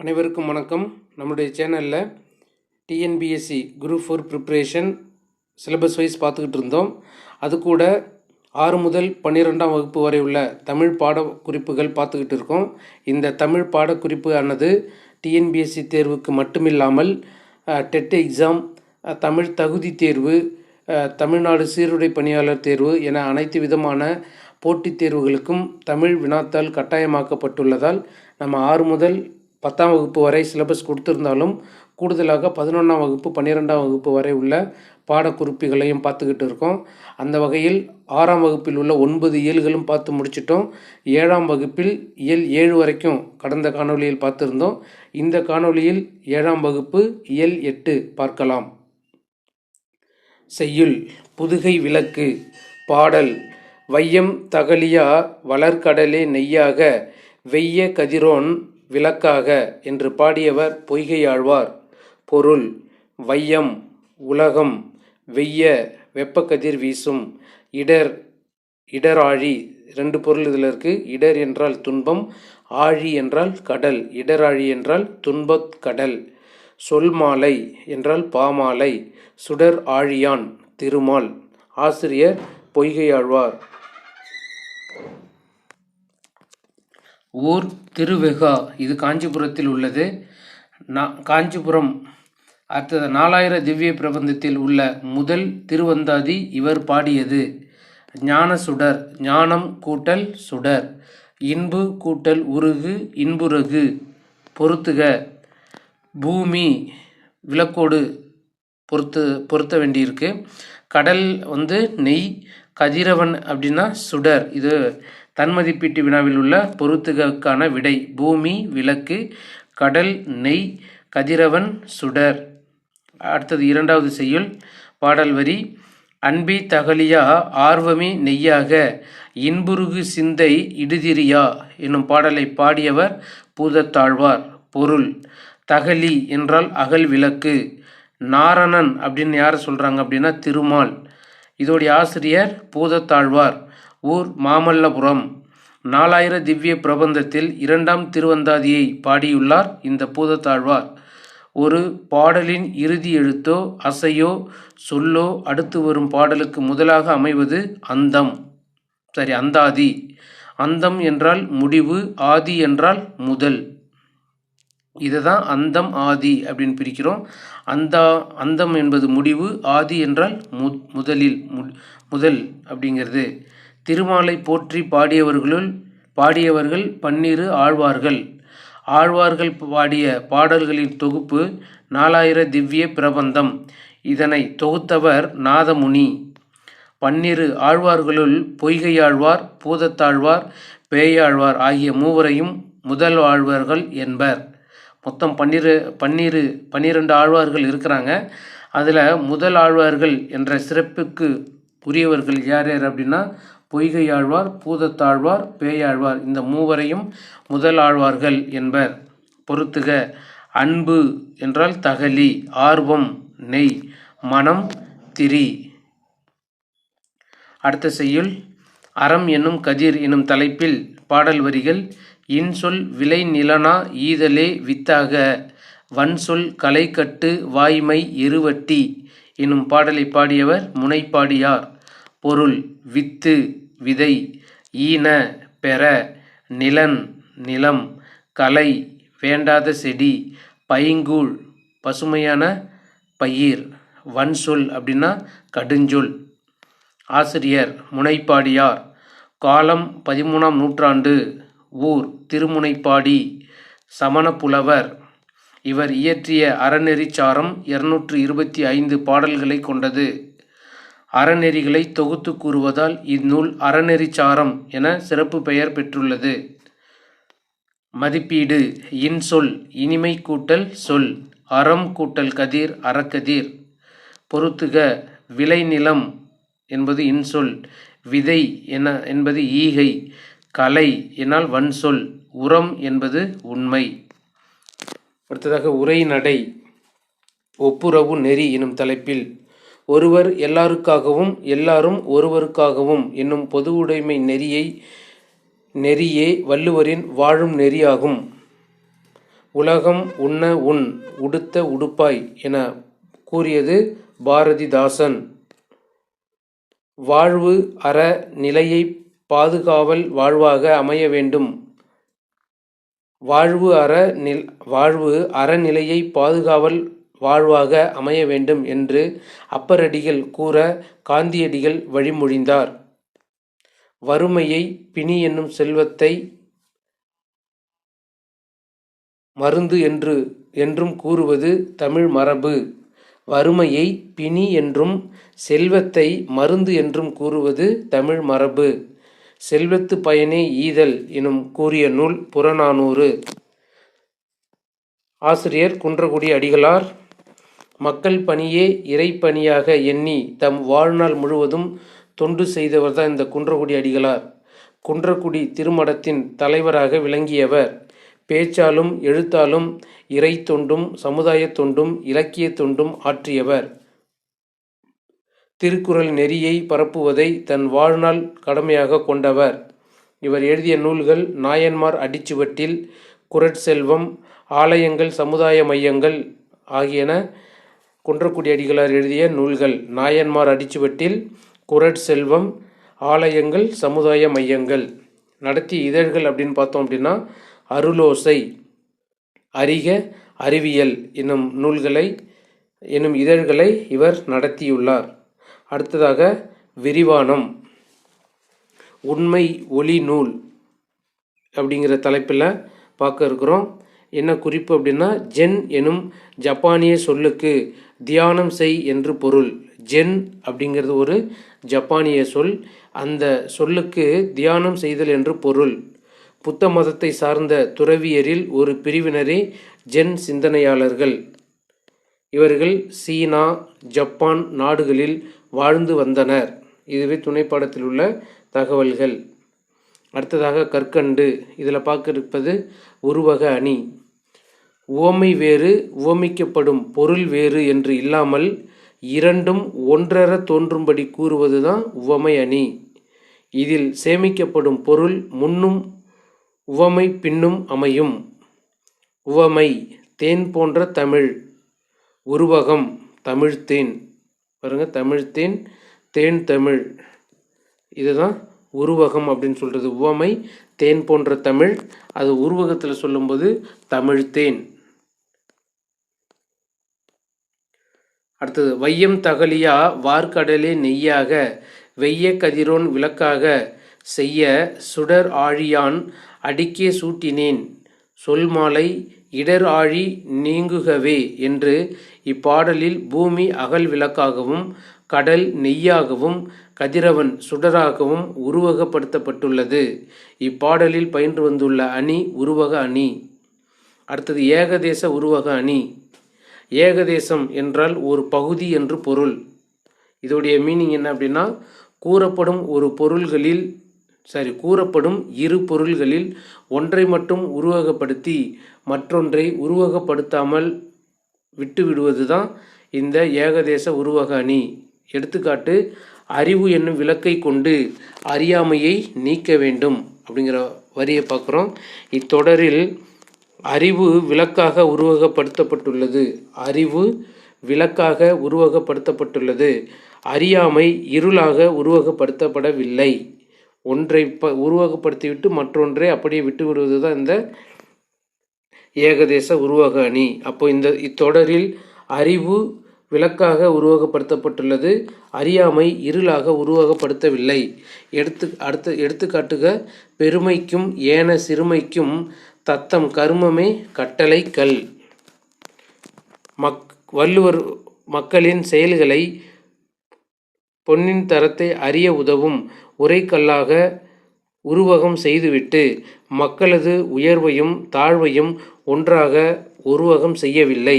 அனைவருக்கும் வணக்கம். நம்முடைய சேனலில் TNPSC group four preparation syllabus wise பார்த்துக்கிட்டு இருந்தோம். அது கூட ஆறு முதல் பன்னிரெண்டாம் வகுப்பு வரை உள்ள தமிழ் பாட குறிப்புகள் பார்த்துக்கிட்டு இருக்கோம். இந்த தமிழ் பாடக்குறிப்பு ஆனது டிஎன்பிஎஸ்சி தேர்வுக்கு மட்டுமில்லாமல் டெட் எக்ஸாம் தமிழ் தகுதி தேர்வு தமிழ்நாடு சீருடை பணியாளர் தேர்வு என அனைத்து விதமான போட்டித் தேர்வுகளுக்கும் தமிழ் வினாத்தால் கட்டாயமாக்கப்பட்டுள்ளதால் நம்ம ஆறு முதல் பத்தாம் வகுப்பு வரை சிலபஸ் கொடுத்துருந்தாலும் கூடுதலாக பதினொன்றாம் வகுப்பு பன்னிரெண்டாம் வகுப்பு வரை உள்ள பாடக்குறிப்புகளையும் பார்த்துக்கிட்டு இருக்கோம். அந்த வகையில் ஆறாம் வகுப்பில் உள்ள ஒன்பது இயல்களும் பார்த்து முடிச்சிட்டோம். ஏழாம் வகுப்பில் இயல் ஏழு வரைக்கும் கடந்த காணொளியில் பார்த்துருந்தோம். இந்த காணொளியில் ஏழாம் வகுப்பு இயல் எட்டு பார்க்கலாம். செய்யுள் புதுகை விளக்கு பாடல் வையம் தகலியா வளர்கடலே நெய்யாக வெய்ய கதிரோன் விளக்காக என்று பாடியவர் பொய்கையாழ்வார். பொருள் வையம் உலகம் வெய்ய வெப்பக்கதிர் வீசும் இடர் இடராழி ரெண்டு பொருள் இதில் இருக்குது இடர் என்றால் துன்பம் ஆழி என்றால் கடல் இடராழி என்றால் துன்பத் கடல். சொல் மாலை என்றால் பாமாலை சுடர் ஆழியான் திருமால். ஆசிரியர் பொய்கையாழ்வார். ஊர் திருவெகா. இது காஞ்சிபுரத்தில் உள்ளது. நா காஞ்சிபுரம். அடுத்தது நாலாயிர திவ்ய பிரபந்தத்தில் உள்ள முதல் திருவந்தாதி இவர் பாடியது. ஞான சுடர் ஞானம் கூட்டல் சுடர். இன்பு கூட்டல் உருகு இன்புரகு. பொருத்துக. பூமி விளக்கோடு பொருத்து பொருத்த வேண்டியிருக்கு. கடல் வந்து நெய் கதிரவன் அப்படின்னா சுடர். இது தன்மதிப்பீட்டு வினாவில் உள்ள பொருத்துகக்கான விடை பூமி விளக்கு கடல் நெய் கதிரவன் சுடர். அடுத்தது இரண்டாவது செய்யுள் பாடல் வரி அன்பி தகலியா ஆர்வமி நெய்யாக இன்புருகு சிந்தை இடுதிரியா என்னும் பாடலை பாடியவர் பூதத்தாழ்வார். பொருள் தகலி என்றால் அகல் விளக்கு. நாரணன் அப்படின்னு யார் சொல்கிறாங்க அப்படின்னா திருமால். இதோடைய ஆசிரியர் பூதத்தாழ்வார். ஊர் மாமல்லபுரம். நாலாயிர திவ்ய பிரபந்தத்தில் இரண்டாம் திருவந்தாதியை பாடியுள்ளார் இந்த பூதத்தாழ்வார். ஒரு பாடலின் இறுதி எழுத்தோ அசையோ சொல்லோ அடுத்து வரும் பாடலுக்கு முதலாக அமைவது அந்தம். சரி அந்தாதி. அந்தம் என்றால் முடிவு ஆதி என்றால் முதல். இதை தான் அந்தம் ஆதி அப்படின்னு பிரிக்கிறோம். அந்தா அந்தம் என்பது முடிவு ஆதி என்றால் மு முதலில் மு முதல் அப்படிங்கிறது. திருமாலை போற்றி பாடியவர்களுள் பாடியவர்கள் பன்னிரு ஆழ்வார்கள். ஆழ்வார்கள் பாடிய பாடல்களின் தொகுப்பு நாலாயிர திவ்ய பிரபந்தம். இதனை தொகுத்தவர் நாதமுனி. பன்னிரு ஆழ்வார்களுள் பொய்கையாழ்வார் பூதத்தாழ்வார் பேயாழ்வார் ஆகிய மூவரையும் முதல் ஆழ்வார்கள் என்பர். மொத்தம் பன்னிரு பன்னிரு பன்னிரெண்டு ஆழ்வார்கள் இருக்கிறாங்க. அதில் முதல் ஆழ்வார்கள் என்ற சிறப்புக்கு உரியவர்கள் யார் யார் அப்படின்னா பொய்கையாழ்வார் பூதத்தாழ்வார் பேயாழ்வார். இந்த மூவரையும் முதல் ஆழ்வார்கள் என்பர். பொறுத்துக அன்பு என்றால் தகலி ஆர்வம் நெய் மனம் திரி. அடுத்த செய்யுள் அறம் என்னும் கதிர் என்னும் தலைப்பில் பாடல் வரிகள் இன்சொல் விலை நிலனா ஈதலே வித்தாக வன்சொல் கலைக்கட்டு வாய்மை எருவட்டி என்னும் பாடலை பாடியவர் முனைப்பாடியார். பொருள் வித்து விதை ஈன பெற நிலன் நிலம் கலை வேண்டாத செடி பைங்கூழ் பசுமையான பயிர் வன்சொல் அப்படின்னா கடுஞ்சொல். ஆசிரியர் முனைப்பாடியார் காலம் பதிமூணாம் நூற்றாண்டு ஊர் திருமுனைப்பாடி சமணப்புலவர். இவர் இயற்றிய அறநெறிச்சாரம் இருநூற்று இருபத்தி ஐந்து பாடல்களை கொண்டது. அறநெறிகளை தொகுத்து கூறுவதால் இந்நூல் அறநெறிச்சாரம் என சிறப்பு பெயர் பெற்றுள்ளது. மதிப்பீடு இன்சொல் இனிமை கூட்டல் சொல் அறம் கூட்டல் கதிர் அறக்கதிர். பொருத்துக விளைநிலம் என்பது இன்சொல் விதை என என்பது ஈகை. கலை எனால் வன்சொல் உரம் என்பது உண்மை. அடுத்ததாக உரைநடை ஒப்புரவு நெறி எனும் தலைப்பில் ஒருவர் எல்லாருக்காகவும் எல்லாரும் ஒருவருக்காகவும் என்னும் பொதுவுடைமை நெறியை நெறியே வள்ளுவரின் வாழும் நெறியாகும். உலகம் உண்ண உண் உடுத்த உடுப்பாய் என கூறியது பாரதிதாசன். வாழ்வு அற நிலையை பாதுகாவல் வாழ்வாக அமைய வேண்டும். வாழ்வு அற நில் வாழ்வு அறநிலையை பாதுகாவல் வாழ்வாக அமைய வேண்டும் என்று அப்பரடிகள் கூற காந்தியடிகள் வழிமொழிந்தார். வறுமையை பிணி என்னும் செல்வத்தை மருந்து என்று என்றும் கூறுவது தமிழ் மரபு. வறுமையை பிணி என்றும் செல்வத்தை மருந்து என்றும் கூறுவது தமிழ் மரபு. செல்வத்து பயனே ஈதல் எனும் கூறிய நூல் புறநானூறு. ஆசிரியர் குன்றக்குடி அடிகளார் மக்கள் பணியே இறைப்பணியாக எண்ணி தம் வாழ்நாள் முழுவதும் தொண்டு செய்தவர் தான் இந்த குன்றக்குடி அடிகளார். குன்றக்குடி திருமடத்தின் தலைவராக விளங்கியவர். பேச்சாலும் எழுத்தாலும் இறை தொண்டும் சமுதாய தொண்டும் இலக்கிய தொண்டும் ஆற்றியவர். திருக்குறள் நெறியை பரப்புவதை தன் வாழ்நாள் கடமையாக கொண்டவர். இவர் எழுதிய நூல்கள் நாயன்மார் அடிச்சுவட்டில் குரட்செல்வம் ஆலயங்கள் சமுதாய மையங்கள் ஆகியன குன்றக்குடி அடிகளார் எழுதிய நூல்கள் நாயன்மார் அடிச்சுவட்டில் குரட்செல்வம் ஆலயங்கள் சமுதாய மையங்கள். நடத்திய இதழ்கள் அப்படின்னு பார்த்தோம் அப்படின்னா அருளோசை அறிக அறிவியல் என்னும் நூல்களை என்னும் இதழ்களை இவர் நடத்தியுள்ளார். அடுத்ததாக விரிவானம் உண்மை ஒளி நூல் அப்படிங்கிற தலைப்பில் பார்க்க இருக்கிறோம். என்ன குறிப்பு அப்படின்னா ஜென் எனும் ஜப்பானிய சொல்லுக்கு தியானம் செய் என்று பொருள். ஜென் அப்படிங்கிறது ஒரு ஜப்பானிய சொல். அந்த சொல்லுக்கு தியானம் செய்தல் என்று பொருள். புத்த மதத்தை சார்ந்த துறவியரில் ஒரு பிரிவினரே ஜென் சிந்தனையாளர்கள். இவர்கள் சீனா ஜப்பான் நாடுகளில் வாழ்ந்து வந்தனர். இதுவே துணைப்பாடத்தில் உள்ள தகவல்கள். அடுத்ததாக கற்கண்டு. இதில் பார்க்க இருப்பது உருவக அணி. உவமை வேறு உவமிக்கப்படும் பொருள் வேறு என்று இல்லாமல் இரண்டும் ஒன்றர தோன்றும்படி கூறுவது தான் உவமை அணி. இதில் சேமிக்கப்படும் பொருள் முன்னும் உவமை பின்னும் அமையும். உவமை தேன் போன்ற தமிழ். உருவகம் தமிழ்த்தேன் பாருங்க தமிழ்த்தேன் தேன் தமிழ். இதுதான் உருவகம் அப்படின்னு சொல்கிறது உவமை தேன் போன்ற தமிழ். அது உருவகத்தில் சொல்லும்போது தமிழ்த்தேன் அடுத்தது வையம் தகலியா வார்க்கடலே நெய்யாக வெய்ய கதிரோன் விளக்காக செய்ய சுடர் ஆழியான் அடிக்கே சூட்டினேன் சொல்மாலை இடர் ஆழி நீங்குகவே என்று இப்பாடலில் பூமி அகல் விளக்காகவும் கடல் நெய்யாகவும் கதிரவன் சுடராகவும் உருவகப்படுத்தப்பட்டுள்ளது. இப்பாடலில் பயின்று வந்துள்ள அணி உருவக அணி. அடுத்தது ஏகதேச உருவக அணி. ஏகதேசம் என்றால் ஒரு பகுதி என்று பொருள். இதோடைய மீனிங் என்ன அப்படின்னா கூறப்படும் ஒரு பொருள்களில் சரி கூறப்படும் இரு பொருள்களில் ஒன்றை மட்டும் உருவகப்படுத்தி மற்றொன்றை உருவகப்படுத்தாமல் விட்டுவிடுவது தான் இந்த ஏகதேச உருவக அணி. எடுத்துக்காட்டு அறிவு என்னும் விளக்கை கொண்டு அறியாமையை நீக்க வேண்டும் அப்படிங்கிற வரியை பார்க்குறோம். இத்தொடரில் அறிவு விளக்காக உருவகப்படுத்தப்பட்டுள்ளது. அறிவு விளக்காக உருவகப்படுத்தப்பட்டுள்ளது. அறியாமை இருளாக உருவகப்படுத்தப்படவில்லை. ஒன்றை ப உருவகப்படுத்திவிட்டு மற்றொன்றை அப்படியே விட்டு விடுவது தான் இந்த ஏகதேச உருவக அணி. அப்போ இந்த இத்தொடரில் அறிவு விளக்காக உருவகப்படுத்தப்பட்டுள்ளது. அறியாமை இருளாக உருவகப்படுத்தவில்லை. எடுத்து அடுத்த எடுத்துக்காட்டுக. பெருமைக்கும் ஏன சிறுமைக்கும் தத்தம் கருமமே கட்டளை கல். மக் வள்ளுவர் மக்களின் செயல்களை பொன்னின் தரத்தை அறிய உதவும் உரைக்கல்லாக உருவகம் செய்துவிட்டு மக்களது உயர்வையும் தாழ்வையும் ஒன்றாக உருவகம் செய்யவில்லை.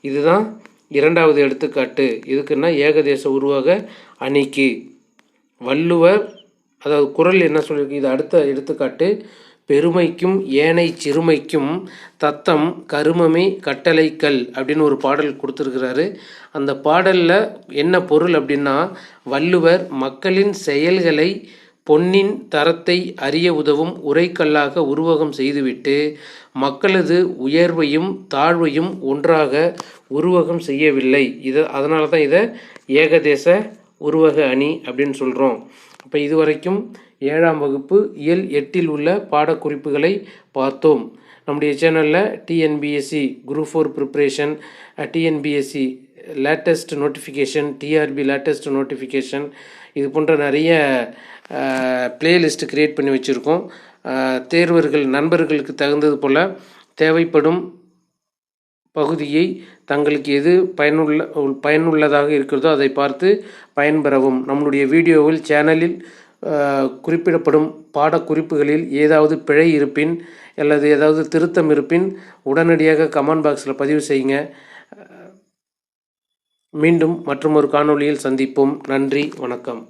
இதுதான் இரண்டாவது எடுத்துக்காட்டு. இதுக்குன்னா ஏகதேச உருவக அணிக்கு. வள்ளுவர் அதாவது குரல் என்ன சொல்லியிருக்கு? இது அடுத்த எடுத்துக்காட்டு. பெருமைக்கும் ஏனை சிறுமைக்கும் தத்தம் கருமமே கட்டளைக்கல் அப்படின்னு ஒரு பாடல் கொடுத்துருக்கிறாரு. அந்த பாடலில் என்ன பொருள் அப்படின்னா வள்ளுவர் மக்களின் செயல்களை பொன்னின் தரத்தை அறிய உதவும் உரைக்கல்லாக உருவகம் செய்துவிட்டு மக்களது உயர்வையும் தாழ்வையும் ஒன்றாக உருவகம் செய்யவில்லை. இதை அதனால தான் இதை ஏகதேச உருவக அணி அப்படின்னு சொல்கிறோம் இப்போ இதுவரைக்கும் ஏழாம் வகுப்பு இயல் எட்டில் உள்ள பாடக்குறிப்புகளை பார்த்தோம். நம்முடைய சேனலில் TNPSC group four preparation TNPSC latest notification TRB latest notification இது போன்ற நிறைய பிளேலிஸ்ட் க்ரியேட் பண்ணி வச்சுருக்கோம். தேர்வர்கள் நண்பர்களுக்கு தகுந்தது போல் தேவைப்படும் பகுதியை தங்களுக்கு எது பயனுள்ள பயனுள்ளதாக இருக்கிறதோ அதை பார்த்து பயன்பெறவும். நம்மளுடைய வீடியோவில் சேனலில் குறிப்பிடப்படும் பாடக்குறிப்புகளில் ஏதாவது பிழை இருப்பின் அல்லது ஏதாவது திருத்தம் இருப்பின் உடனடியாக கமெண்ட் பாக்ஸில் பதிவு செய்யுங்க. மீண்டும் மற்றொரு காணொளியில் சந்திப்போம். நன்றி வணக்கம்.